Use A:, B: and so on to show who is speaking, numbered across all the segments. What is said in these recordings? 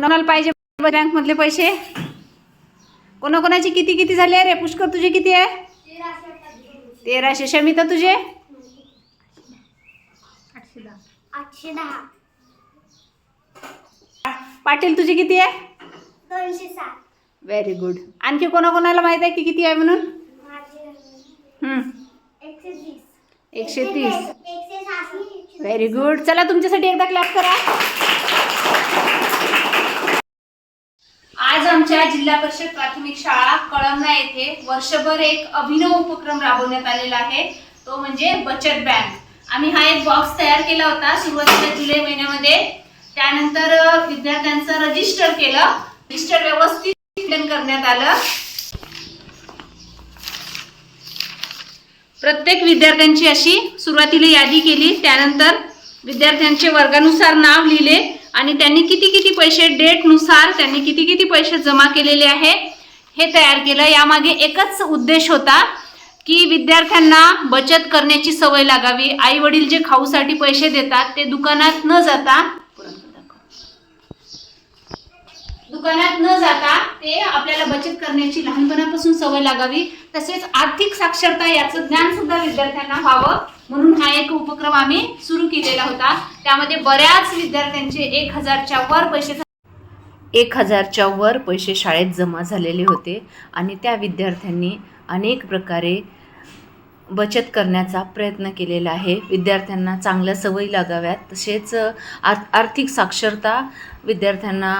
A: कोणाला पाहिजे बँकमधले पैसे? कोणाकोणाचे किती किती झाले रे? पुष्कर तुझे किती आहे? तेराशे. शमिता तुझे? पाटील तुझे किती आहे? व्हेरी गुड आणखी कोणाकोणाला माहीत आहे की किती आहे म्हणून?
B: एकशे तीस.
A: व्हेरी गुड चला तुमच्यासाठी एकदा क्लॅप करा. आज आमच्या जिल्हा परिषद प्राथमिक शाळा कळमना येथे वर्षभर एक अभिनव उपक्रम राबवण्यात आलेला आहे. तो म्हणजे बचत बँक. आम्ही हा एक बॉक्स तयार केला होता सुरुवातीला जुलै महिन्यामध्ये. त्यानंतर विद्यार्थ्यांचं रजिस्टर केलं. रजिस्टर व्यवस्थित करण्यात आलं. प्रत्येक विद्यार्थ्यांची अशी सुरुवातीला यादी केली. त्यानंतर विद्यार्थ्यांचे वर्गानुसार नाव लिहिले. आणि त्यांनी किती किती पैसे डेटनुसार त्यांनी किती किती पैसे जमा केलेले आहे हे तयार केलं. यामागे एकच उद्देश होता की विद्यार्थ्यांना बचत करण्याची सवय लागावी. आई वडील जे खाऊसाठी पैसे देतात ते दुकानात न जाता दुकानात न जाता ते आपल्याला बचत करण्याची लहानपणापासून सवय लागावी तसेच आर्थिक साक्षरता याचं ज्ञान सुद्धा विद्यार्थ्यांना व्हावं. म्हणून हा एक उपक्रम आम्ही सुरू केलेला होता. त्यामध्ये बऱ्याच विद्यार्थ्यांचे एक हजारच्या वर पैसे एक हजारच्या वर पैसे शाळेत जमा झालेले होते आणि त्या विद्यार्थ्यांनी अनेक प्रकारे बचत करण्याचा प्रयत्न केलेला आहे. विद्यार्थ्यांना चांगल्या सवयी लागाव्यात. तसेच आर्थिक साक्षरता विद्यार्थ्यांना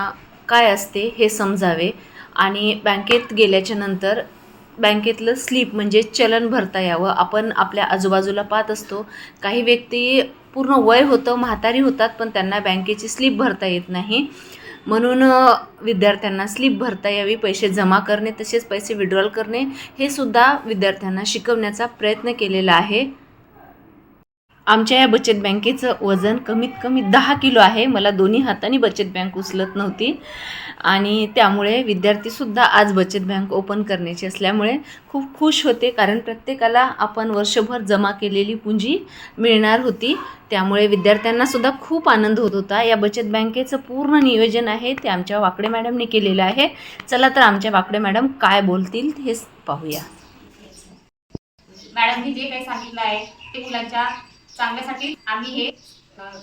A: काय असते हे समजावे. आणि बँकेत गेल्याच्यानंतर बँकेतलं स्लीप म्हणजे चलन भरता यावं. आपण आपल्या आजूबाजूला पाहत असतो काही व्यक्ती पूर्ण वय होतं म्हातारी होतात पण त्यांना बँकेची स्लीप भरता येत नाही. म्हणून विद्यार्थ्यांना स्लीप भरता यावी पैसे जमा करणे तसेच पैसे विड्रॉल करणे हे सुद्धा विद्यार्थ्यांना शिकवण्याचा प्रयत्न केलेला आहे. आमच्या या बचत बँकेचं वजन कमीत कमी दहा किलो आहे. मला दोन्ही हाताने बचत बँक उचलत नव्हती. आणि त्यामुळे विद्यार्थीसुद्धा आज बचत बँक ओपन करण्याची असल्यामुळे खूप खुश होते. कारण प्रत्येकाला आपण वर्षभर जमा केलेली पुंजी मिळणार होती. त्यामुळे विद्यार्थ्यांनासुद्धा खूप आनंद होत होता. या बचत बँकेचं पूर्ण नियोजन आहे ते आमच्या वाकडे मॅडमने केलेलं आहे. चला तर आमच्या वाकडे मॅडम काय बोलतील हेच पाहूया.
C: मॅडमनी जे काही सांगितलं आहे ते मुलांच्या चांगल्यासाठी आम्ही हे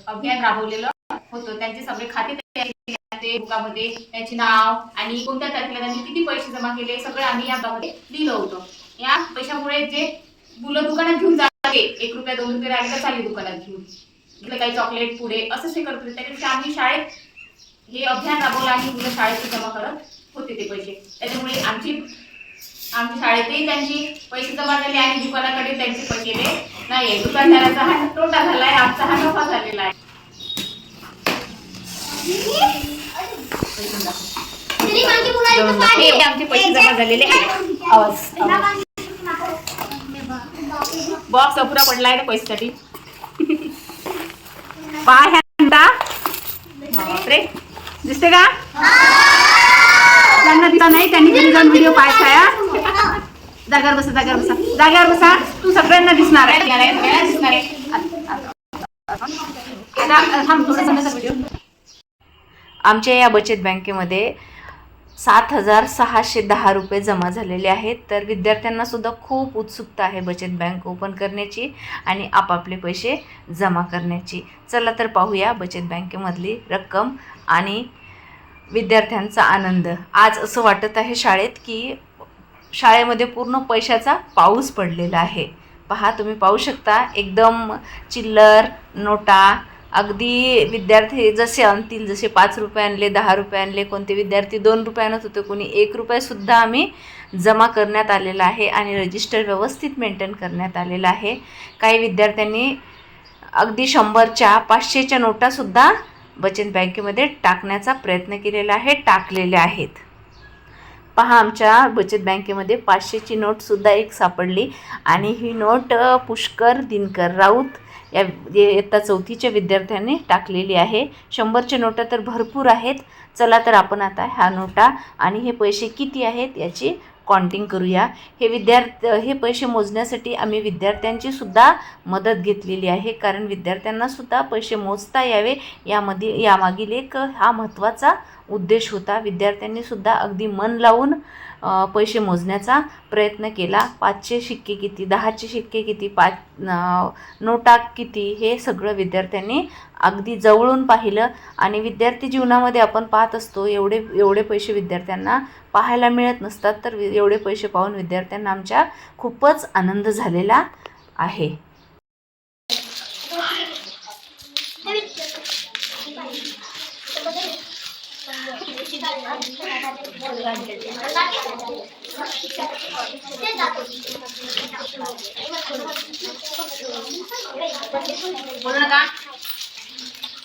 C: अभियान राबवलेलं होतं. त्यांचे सगळे खाते बुकामध्ये. त्यांचे नाव आणि कोणत्या तारखेला त्यांनी किती पैसे जमा केले सगळं आम्ही या बुकामध्ये लिहिलं होतं. या पैशामुळे जे मुलं दुकानात घेऊन जाते एक रुपया दोन रुपये राहिले तर चालले दुकानात घेऊन. इकडे काही चॉकलेट पुढे असं ते करत होते त्याच्यापेक्षा आम्ही शाळेत हे अभियान राबवलं आणि मुलं शाळेत जमा करत होते ते पैसे. त्याच्यामुळे आमची आमच्या शाळेतही त्यांची पैसे जमा झाले आणि दुकानाकडे त्यांचे पैसे गेले नाही दुकानदाराचा हा तोटा झालाय आमचा हा नफा झालेला आहे.
A: हे आमचे पैसे जमा झालेले
C: बॉक्स अपुरा पडलाय ना पैशासाठी.
A: पाय ह्यांदा बापरे. दिसते का? ज्यांना दिसत नाही त्यांनी घरी जाऊन व्हिडिओ पाहायचा जाग्यावर बसा जाग्यावर बसा. जाग्यावर बसा. तू सगळ्यांना दिसणार आहे. आमच्या या बचत बँकेमध्ये सात हजार सहाशे दहा रुपये जमा झालेले आहेत. तर विद्यार्थ्यांना सुद्धा खूप उत्सुकता आहे बचत बँक ओपन करण्याची आणि आपापले पैसे जमा करण्याची. चला तर पाहूया बचत बँकेमधली रक्कम आणि विद्यार्थ्यांचा आनंद. आज असं वाटत आहे शाळेत की शाळेमध्ये पूर्ण पैशाचा पाऊस पडलेला आहे. पहा तुम्ही पाहू शकता एकदम चिल्लर नोटा अगदी विद्यार्थी जसे आणतील जसे पाच रुपये आणले दहा रुपये आणले कोणते विद्यार्थी दोन रुपये आणत होते कोणी एक रुपयासुद्धा आम्ही जमा करण्यात आलेला आहे आणि रजिस्टर व्यवस्थित मेंटेन करण्यात आलेलं आहे. काही विद्यार्थ्यांनी अगदी शंभरच्या पाचशेच्या नोटासुद्धा बचत बँकेमध्ये टाकण्याचा प्रयत्न केलेला आहे टाकलेले आहेत. पहा आमच्या बचत बँकेमध्ये पाचशेची नोटसुद्धा एक सापडली आणि ही नोट पुष्कर दिनकर राऊत या इयत्ता चौथीच्या विद्यार्थ्यांनी टाकलेली आहे. शंभरच्या नोटा तर भरपूर आहेत. चला तर आपण आता ह्या नोटा आणि हे पैसे किती आहेत याची
D: काउंटिंग करूया. हे विद्यार्थ हे पैसे मोजण्यासाठी आम्ही विद्यार्थ्यांची सुद्धा मदत घेतलेली आहे. कारण विद्यार्थ्यांना सुद्धा पैसे मोजता यावे. यामध्ये यामागील एक हा महत्त्वाचा उद्देश होता. विद्यार्थ्यांनी सुद्धा अगदी मन लावून पैसे मोजण्याचा प्रयत्न केला. पाचशे शिक्के किती दहाचे शिक्के किती पाच नोटा किती हे सगळं विद्यार्थ्यांनी अगदी जवळून पाहिलं आणि विद्यार्थी जीवनामध्ये आपण पाहत असतो एवढे एवढे पैसे विद्यार्थ्यांना पाहायला मिळत नसतात तर एवढे पैसे पाहून विद्यार्थ्यांना आमच्या खूपच आनंद झालेला आहे.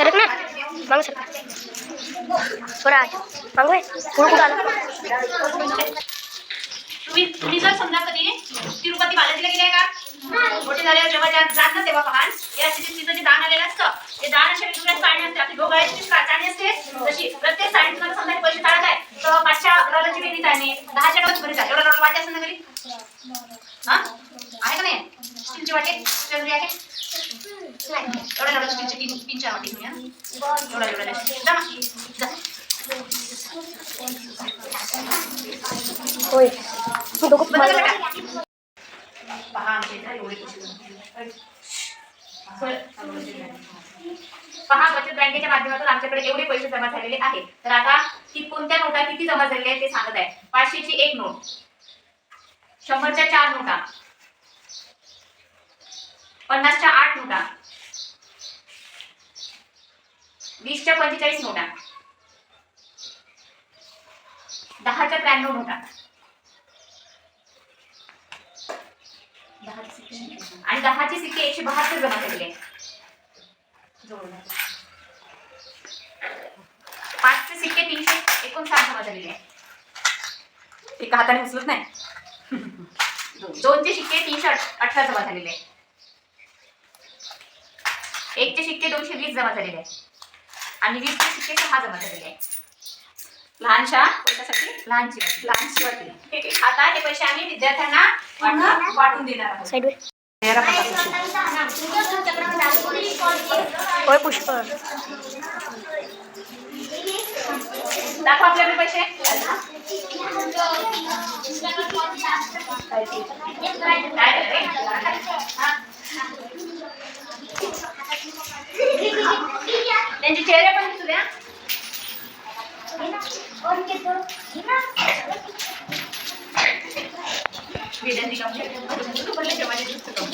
B: सरक ना. मांग सरक बरं आहे मांग कुठं आला?
C: तुम्ही तुम्ही जर समजा कधी तिरुपती बालाजीला गेले का? मोठे झाल्यावर जेव्हा ज्या जात ना तेव्हा पहाल या तिथे जे दान आलेलं असतं ते दान अशा वेगवेगळ्या असते आपली डोगाळ्याची चाळणी असते. तशी प्रत्येक साडी तुम्हाला समजा पैसे काढत आहे. तर पाचशा डॉलरची वेगळी जाणे दहाच्या डॉलरची बरी एवढा वाटे ना घरी? हा? आहे का नाही? स्टीलची वाटे? वेगळी आहे एवढ्या डॉलरची स्टीलची तीन तीन चार वाटे घेऊया एवढा एवढा जा मग. जा.
B: होय
C: पहा आमच्या इथे एवढे पहा बचत बँकेच्या माध्यमातून आमच्याकडे एवढे पैसे जमा झालेले आहेत तर आता ती कोणत्या नोटा किती जमा झालेल्या आहेत ते सांगत आहे पाचशेची एक नोट. शंभरच्या चार नोटा. पन्नासच्या आठ नोटा. वीसच्या पंचेचाळीस नोटा. दहाच्या त्र्याण्णव नोटा. आणि दहाचे सिक्के एकशे बहात्तर जमा झालेले. पाचचे सिक्के तीनशे एकोणसाठ जमा झालेले आहेत. एका हाताने उचलत नाही. दोनचे शिक्के तीनशे अठ- अठरा जमा झालेले आहेत. एकचे शिक्के दोनशे वीस जमा झालेले आहेत. आणि वीसचे शिक्के सहा जमा झालेले आहेत लहानशा पैशासाठी लहानची वाटी लहानशी वाटी आता हे पैसे आम्ही विद्यार्थ्यांना वाटून देणार आहोत.
B: होय पुष्प.
C: दाखवा आपल्याकडे पैसे. काय झालं रे? हा. त्यांचे चेहरे पण दिसू द्या दिसतं.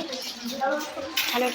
B: हॅलो